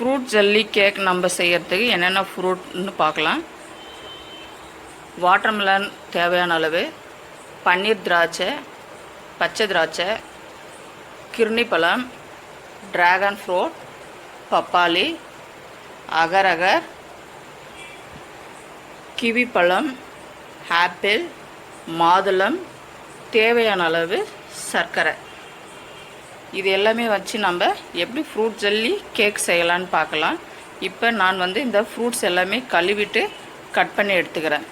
Fruit ஜல்லி cake நம்ம செய்கிறதுக்கு என்னென்ன ஃப்ரூட்னு பார்க்கலாம். வாட்டர்மெலன் தேவையான அளவு பன்னீர் திராட்சை பச்சை திராட்சை கிர்னி பழம் ட்ராகன் ஃப்ரூட் பப்பாளி அகரகர் கிவி பழம் ஆப்பிள் மாதுளம் தேவையான அளவு சர்க்கரை. இது எல்லாமே வச்சு நம்ம எப்படி ஃப்ரூட் ஜல்லி கேக் செய்யலான்னு பார்க்கலாம். இப்போ நான் வந்து இந்த ஃப்ரூட்ஸ் எல்லாமே கழுவிட்டு கட் பண்ணி எடுத்துக்கிறேன்.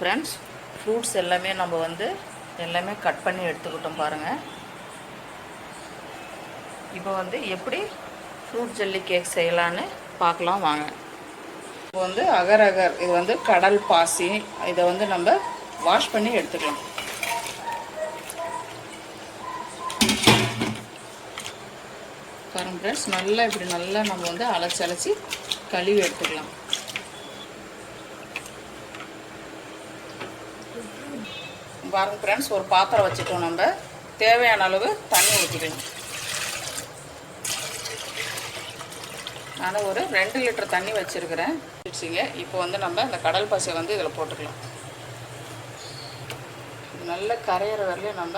ஃப்ரெண்ட்ஸ் ஃப்ரூட்ஸ் எல்லாமே நம்ம வந்து எல்லாமே கட் பண்ணி எடுத்துக்கிட்டோம் பாருங்கள் இப்போ வந்து எப்படி ஃப்ரூட் ஜல்லி கேக் செய்யலான்னு பார்க்கலாம் வாங்க. இப்போ வந்து அகர் அகர் இது வந்து கடல் பாசி இதை வந்து நம்ம வாஷ் பண்ணி எடுத்துக்கலாம். பாருங்கள் ஃப்ரெண்ட்ஸ் நல்லா இப்படி நல்லா நம்ம வந்து அலசி அலசி கழுவி எடுத்துக்கலாம். பாருங்கள் ஃப்ரெண்ட்ஸ் ஒரு பாத்திரம் வச்சுட்டோம் நம்ம. தேவையான அளவு தண்ணி ஊற்றிக்கலாம் நான் ஒரு ரெண்டு லிட்டர் தண்ணி வச்சுருக்கிறேன். வச்சுங்க இப்போ வந்து நம்ம இந்த கடல் பசையை வந்து இதில் போட்டுக்கலாம். நல்ல நல்லா கரையிற வரலையும் நம்ம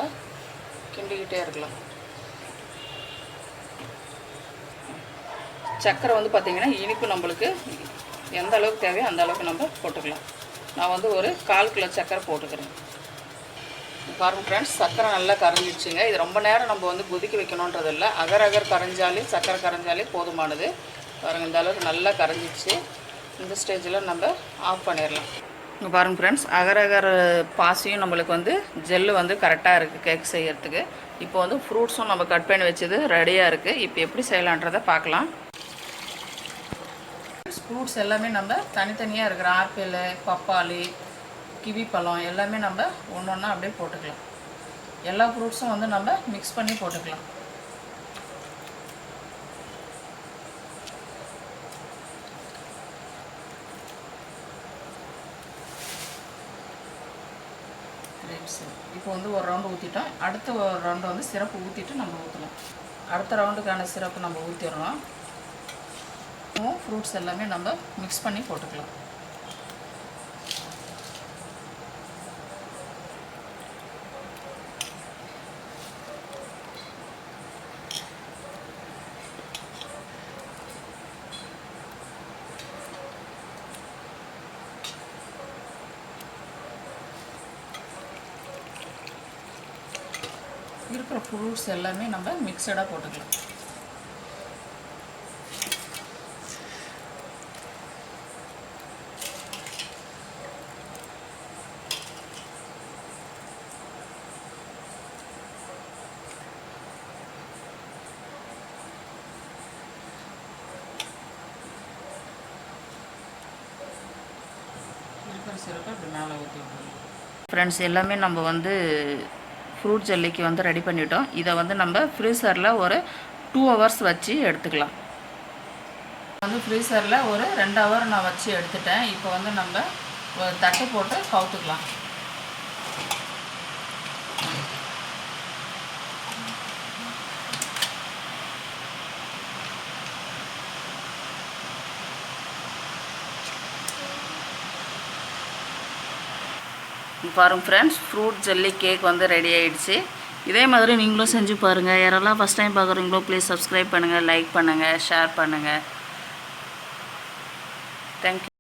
கிண்டிக்கிட்டே இருக்கலாம். சர்க்கரை வந்து பார்த்திங்கன்னா இனிப்பு நம்மளுக்கு எந்த அளவுக்கு தேவையோ அந்த அளவுக்கு நம்ம போட்டுக்கலாம். நான் வந்து ஒரு கால் கிலோ சர்க்கரை போட்டுக்கிறேன். பாருங்கள் ஃப்ரெண்ட்ஸ் சர்க்கரை நல்லா கரைஞ்சிடுச்சுங்க. இது ரொம்ப நேரம் நம்ம வந்து கொதிக்க வைக்கணுன்றது இல்லை. அகர் அகர் கரைஞ்சாலே சர்க்கரை கரைஞ்சாலே போதுமானது. பாருங்கள் இந்த அளவுக்கு நல்லா கரைஞ்சிடுச்சு. இந்த ஸ்டேஜில் நம்ம ஆஃப் பண்ணிடலாம். இங்கே பாருங்கள் ஃப்ரெண்ட்ஸ் அகர் அகர் பாசியும் நம்மளுக்கு வந்து ஜெல்லு வந்து கரெக்டாக இருக்குது கேக் செய்கிறதுக்கு இப்போ வந்து ஃப்ரூட்ஸும் நம்ம கட் பண்ணி வச்சது ரெடியாக இருக்குது இப்போ எப்படி செய்யலான்றதை பார்க்கலாம். ஃப்ரூட்ஸ் எல்லாமே நம்ம தனித்தனியாக இருக்கிற ஆப்பிள் பப்பாளி கிவி பழம் எல்லாமே நம்ம ஒன்று ஒன்றா அப்படியே போட்டுக்கலாம். எல்லா ஃப்ரூட்ஸும் வந்து நம்ம மிக்ஸ் பண்ணி போட்டுக்கலாம். இப்போ வந்து ஒரு ரவுண்டு ஊற்றிட்டோம் அடுத்த ஒரு ரவுண்டு வந்து சிறப்பு ஊற்றிட்டு நம்ம ஊற்றலாம் அடுத்த ரவுண்டுக்கான சிரப்பு நம்ம ஊற்றிடுறோம் ஃப்ரூட்ஸ் எல்லாமே நம்ம மிக்ஸ் பண்ணி போட்டுக்கலாம். இருக்கிற ஃப்ரூட்ஸ் எல்லாமே நம்ம மிக்சடாக போட்டுக்கலாம். மேலே ஊற்றி ஃப்ரெண்ட்ஸ் எல்லாமே நம்ம வந்து ஃப்ரூட் ஜெல்லிக்கு வந்து ரெடி பண்ணிட்டோம். இதை வந்து நம்ம ஃப்ரீசரில் ஒரு டூ ஹவர்ஸ் வச்சு எடுத்துக்கலாம். வந்து ஃப்ரீசரில் ஒரு ரெண்டு ஹவர் நான் வச்சு எடுத்துட்டேன். இப்போ வந்து நம்ம ஒரு தட்டு போட்டு கவுத்துக்கலாம். பாருங்க ஃப்ரெண்ட்ஸ் ஃப்ரூட் ஜெல்லி கேக் வந்து ரெடி ஆகிடுச்சு இதே மாதிரி நீங்களும் செஞ்சு பாருங்கள் யாரெல்லாம் ஃபஸ்ட் டைம் பார்க்குறீங்களோ ப்ளீஸ் சப்ஸ்கிரைப் பண்ணுங்கள் லைக் பண்ணுங்கள் ஷேர் பண்ணுங்கள் தேங்க்யூ